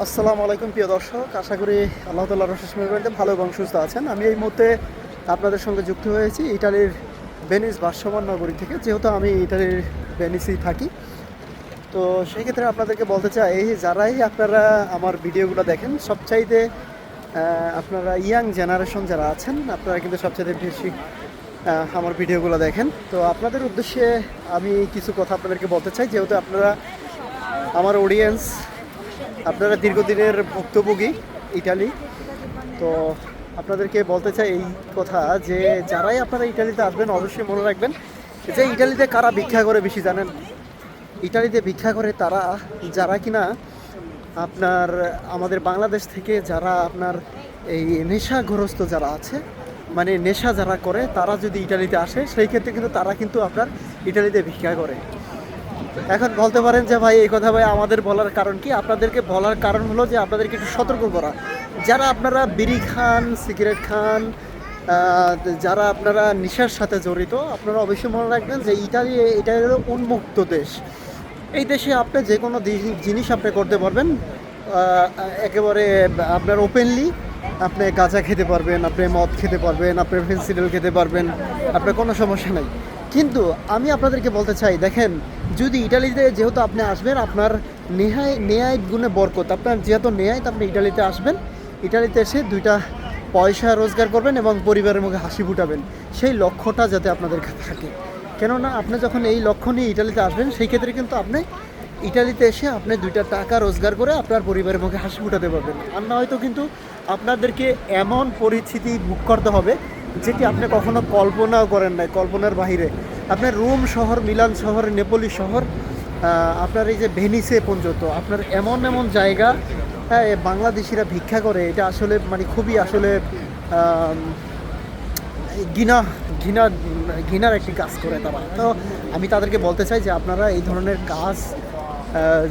আসসালামু আলাইকুম, প্রিয় দর্শক। আশা করি আল্লাহ তাল্লাহ রসেস মেহরবানিতে ভালো এবং সুস্থ আছেন। আমি এই মুহূর্তে আপনাদের সঙ্গে যুক্ত হয়েছি ইটালির ভেনিস ভাসমান নগরী থেকে, যেহেতু আমি ইটালির ভেনিসেই থাকি। তো সেই ক্ষেত্রে আপনাদেরকে বলতে চাই, এই যারাই আপনারা আমার ভিডিওগুলো দেখেন, সবচাইতে আপনারা ইয়াং জেনারেশন যারা আছেন, আপনারা কিন্তু সবচাইতে বেশি আমার ভিডিওগুলো দেখেন। তো আপনাদের উদ্দেশ্যে আমি কিছু কথা আপনাদেরকে বলতে চাই, যেহেতু আপনারা আমার অডিয়েন্স আপনারা দীর্ঘদিনের ভুক্তভোগী, ইটালি। তো আপনাদেরকে বলতে চাই এই কথা যে, যারাই আপনারা ইটালিতে আসবেন, অবশ্যই মনে রাখবেন যে, ইটালিতে কারা ভিক্ষা করে বেশি জানেন? ইটালিতে ভিক্ষা করে তারা, যারা কিনা আপনার, আমাদের বাংলাদেশ থেকে যারা আপনার এই নেশাগ্রস্ত যারা আছে মানে নেশা যারা করে, তারা যদি ইটালিতে আসে, সেই ক্ষেত্রে কিন্তু তারা কিন্তু আপনার ইটালিতে ভিক্ষা করে। এখন বলতে পারেন যে ভাই, এই কথা ভাই, আমাদের বলার কারণ কি? আপনাদেরকে বলার কারণ হলো যে আপনাদেরকে একটু সতর্ক করা। যারা আপনারা বিড়ি খান, সিগারেট খান যারা আপনারা নেশার সাথে জড়িত, আপনারা অবশ্যই মনে রাখবেন যে ইটালি এটা হলো উন্মুক্ত দেশ। এই দেশে আপনি যে কোনো জিনিস আপনি করতে পারবেন একেবারে আপনার ওপেনলি আপনি গাঁজা খেতে পারবেন, আপনি মদ খেতে পারবেন, আপনি ফেন্সিডেল খেতে পারবেন, আপনার কোনো সমস্যা নাই। কিন্তু আমি আপনাদেরকে বলতে চাই, দেখেন যদি ইটালিতে যেহেতু আপনি আসবেন, আপনার নেহায়, নেয়ায় গুণে বরকত। আপনার যেহেতু নেয়ায় আপনি ইটালিতে আসবেন। ইটালিতে এসে দুইটা পয়সা রোজগার করবেন এবং পরিবারের মুখে হাসি ফুটাবেন। সেই লক্ষ্যটা যাতে আপনাদের থাকে। কেননা আপনি যখন এই লক্ষ্য নিয়ে ইটালিতে আসবেন, সেই ক্ষেত্রে কিন্তু আপনি ইটালিতে এসে আপনি দুইটা টাকা রোজগার করে আপনার পরিবারের মুখে হাসি ফুটাতে পারবেন। আর না হয়তো কিন্তু আপনাদেরকে এমন পরিস্থিতি ভোগ করতে হবে, যেটি আপনি কখনো কল্পনাও করেন নাই, কল্পনার বাহিরে। আপনার রোম শহর, মিলান শহর, নেপোলি শহর আপনার এই যে ভেনিসে পর্যন্ত, আপনার এমন এমন জায়গা হ্যাঁ বাংলাদেশিরা ভিক্ষা করে, এটা আসলে মানে খুবই আসলে ঘৃণা ঘৃণা, ঘৃণার একটি কাজ করে তারা। তো আমি তাদেরকে বলতে চাই যে আপনারা এই ধরনের কাজ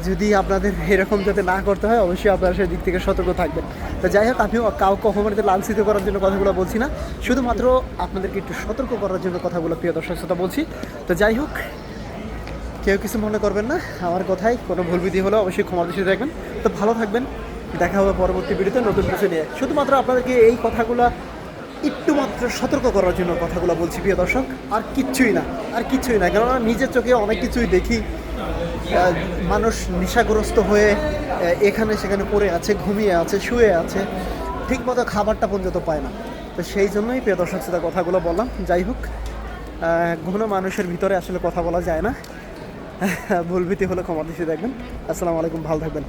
যদি আপনাদের এরকম যাতে না করতে হয়, অবশ্যই আপনারা সেই দিক থেকে সতর্ক থাকবেন। তো যাই হোক আমি কাউ কখনো লাঞ্ছিত করার জন্য কথাগুলো বলছি না। শুধুমাত্র আপনাদেরকে একটু সতর্ক করার জন্য কথাগুলো প্রিয় দর্শক শ্রোতা বলছি। তো যাই হোক, কেউ কিছু মনে করবেন না। আমার কথাই কোনো ভুল বিধি হলে অবশ্যই ক্ষমা দৃষ্টি রাখবেন তো ভালো থাকবেন। দেখা হবে পরবর্তী ভিডিওতে নতুন কিছু নিয়ে। শুধুমাত্র আপনাদেরকে এই কথাগুলো একটু মাত্র সতর্ক করার জন্য কথাগুলো বলছি প্রিয় দর্শক। আর কিচ্ছুই না। আর কিচ্ছুই না। কেননা নিজের চোখে অনেক কিছুই দেখি। মানুষ নেশাগ্রস্ত হয়ে এখানে সেখানে পড়ে আছে, ঘুমিয়ে আছে, শুয়ে আছে, ঠিকমতো খাবারটা পর্যন্ত পায় না। তো সেই জন্যই প্রিয় দর্শক সাথে কথাগুলো বললাম। যাই হোক ঘন মানুষের ভিতরে আসলে কথা বলা যায় না। ভুলভীতি হলে ক্ষমা দেখবেন। আসসালামু আলাইকুম, ভালো থাকবেন।